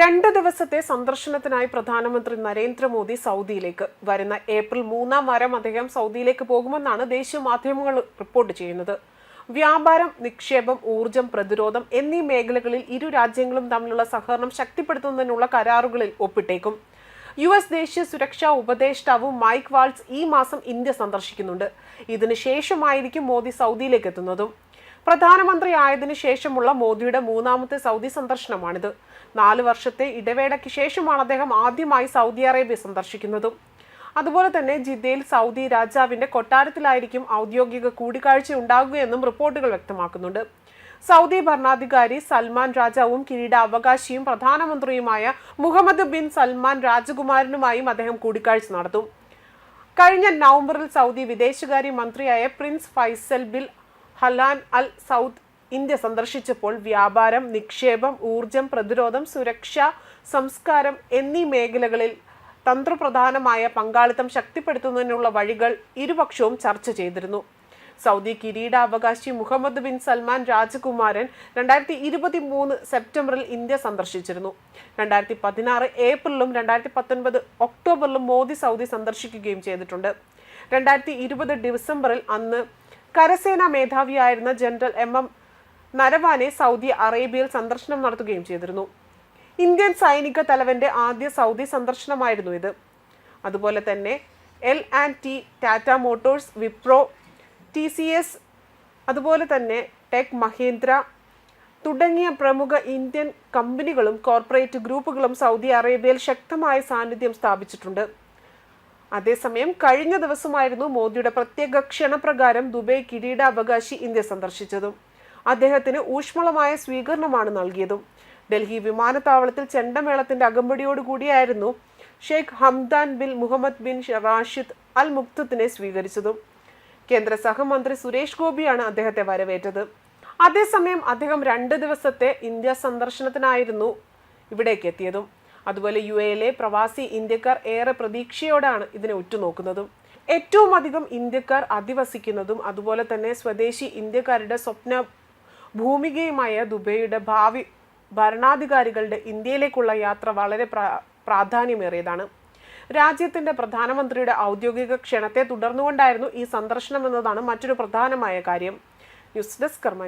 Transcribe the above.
രണ്ട് ദിവസത്തെ സന്ദർശനത്തിനായി പ്രധാനമന്ത്രി നരേന്ദ്രമോദി സൗദിയിലേക്ക്. വരുന്ന ഏപ്രിൽ മൂന്നാം വാരം അദ്ദേഹം സൗദിയിലേക്ക് പോകുമെന്നാണ് ദേശീയ മാധ്യമങ്ങൾ റിപ്പോർട്ട് ചെയ്യുന്നത്. വ്യാപാരം നിക്ഷേപം ഊർജം പ്രതിരോധം എന്നീ മേഖലകളിൽ ഇരു രാജ്യങ്ങളും തമ്മിലുള്ള സഹകരണം ശക്തിപ്പെടുത്തുന്നതിനുള്ള കരാറുകളിൽ ഒപ്പിട്ടേക്കും. യു എസ് ദേശീയ സുരക്ഷാ ഉപദേഷ്ടാവ് മൈക്ക് വാൾസ് ഈ മാസം ഇന്ത്യ സന്ദർശിക്കുന്നുണ്ട്. ഇതിനു ശേഷമായിരിക്കും മോദി സൗദിയിലേക്ക് എത്തുന്നതും. പ്രധാനമന്ത്രി ആയതിനു ശേഷമുള്ള മോദിയുടെ മൂന്നാമത്തെ സൗദി സന്ദർശനമാണിത്. നാല് വർഷത്തെ ഇടവേളയ്ക്ക് ശേഷമാണ് അദ്ദേഹം ആദ്യമായി സൗദി അറേബ്യ സന്ദർശിക്കുന്നതും. അതുപോലെ തന്നെ ജിദ്ദയിൽ സൗദി രാജാവിന്റെ കൊട്ടാരത്തിലായിരിക്കും ഔദ്യോഗിക കൂടിക്കാഴ്ച ഉണ്ടാകുകയെന്നും റിപ്പോർട്ടുകൾ വ്യക്തമാക്കുന്നുണ്ട്. സൗദി ഭരണാധികാരി സൽമാൻ രാജാവും കിരീടാവകാശിയും പ്രധാനമന്ത്രിയുമായ മുഹമ്മദ് ബിൻ സൽമാൻ രാജകുമാരനുമായും അദ്ദേഹം കൂടിക്കാഴ്ച നടത്തും. കഴിഞ്ഞ നവംബറിൽ സൗദി വിദേശകാര്യ മന്ത്രിയായ പ്രിൻസ് ഫൈസൽ ബിൽ ഹലാൻ അൽ സൗത്ത് ഇന്ത്യ സന്ദർശിച്ചപ്പോൾ വ്യാപാരം നിക്ഷേപം ഊർജം പ്രതിരോധം സുരക്ഷ സംസ്കാരം എന്നീ മേഖലകളിൽ തന്ത്രപ്രധാനമായ പങ്കാളിത്തം ശക്തിപ്പെടുത്തുന്നതിനുള്ള വഴികൾ ഇരുപക്ഷവും ചർച്ച ചെയ്തിരുന്നു. സൗദി കിരീടാവകാശി മുഹമ്മദ് ബിൻ സൽമാൻ രാജകുമാരൻ രണ്ടായിരത്തി ഇരുപത്തി മൂന്ന് സെപ്റ്റംബറിൽ ഇന്ത്യ സന്ദർശിച്ചിരുന്നു. രണ്ടായിരത്തി പതിനാറ് ഏപ്രിലും രണ്ടായിരത്തി പത്തൊൻപത് ഒക്ടോബറിലും മോദി സൗദി സന്ദർശിക്കുകയും ചെയ്തിട്ടുണ്ട്. രണ്ടായിരത്തി ഇരുപത് ഡിസംബറിൽ അന്ന് കരസേനാ മേധാവിയായിരുന്ന general M M Naravane Saudi അറേബ്യയിൽ സന്ദർശനം നടത്തുകയും ചെയ്തിരുന്നു. ഇന്ത്യൻ സൈനിക തലവന്റെ ആദ്യ സൗദി സന്ദർശനമായിരുന്നു ഇത്. അതുപോലെ തന്നെ L and T Tata Motors Wipro T C S അതുപോലെ തന്നെ ടെക് മഹീന്ദ്ര തുടങ്ങിയ പ്രമുഖ ഇന്ത്യൻ കമ്പനികളും കോർപ്പറേറ്റ് ഗ്രൂപ്പുകളും സൗദി അറേബ്യയിൽ ശക്തമായ സാന്നിധ്യം സ്ഥാപിച്ചിട്ടുണ്ട്. അതേസമയം കഴിഞ്ഞ ദിവസമായിരുന്നു മോദിയുടെ പ്രത്യേക ക്ഷണപ്രകാരം ദുബൈ കിരീടാവകാശി ഇന്ത്യ സന്ദർശിച്ചതും. അദ്ദേഹത്തിന് ഊഷ്മളമായ സ്വീകരണമാണ് നൽകിയതും. ഡൽഹി വിമാനത്താവളത്തിൽ ചെണ്ടമേളത്തിന്റെ അകമ്പടിയോടുകൂടിയായിരുന്നു Sheikh Hamdan bin Mohammed bin Rashid Al മുക്തത്തിനെ സ്വീകരിച്ചതും. കേന്ദ്ര സഹമന്ത്രി സുരേഷ് ഗോപിയാണ് അദ്ദേഹത്തെ വരവേറ്റത്. അതേസമയം അദ്ദേഹം രണ്ട് ദിവസത്തെ ഇന്ത്യ സന്ദർശനത്തിനായിരുന്നു ഇവിടേക്ക് എത്തിയതും അതുപോലെ യു എയിലെ പ്രവാസി ഇന്ത്യക്കാർ ഏറെ പ്രതീക്ഷയോടാണ് ഇതിനെ ഉറ്റുനോക്കുന്നതും. ഏറ്റവും അധികം ഇന്ത്യക്കാർ അധിവസിക്കുന്നതും അതുപോലെ തന്നെ സ്വദേശി ഇന്ത്യക്കാരുടെ സ്വപ്ന ഭൂമികയുമായ ദുബൈയുടെ ഭാവി ഭരണാധികാരികളുടെ ഇന്ത്യയിലേക്കുള്ള യാത്ര വളരെ പ്രാ പ്രാധാന്യമേറിയതാണ്. രാജ്യത്തിന്റെ പ്രധാനമന്ത്രിയുടെ ഔദ്യോഗിക ക്ഷണത്തെ തുടർന്നുകൊണ്ടായിരുന്നു ഈ സന്ദർശനം എന്നതാണ് മറ്റൊരു പ്രധാനമായ കാര്യം. ന്യൂസ് ഡെസ്ക് കർമ്മ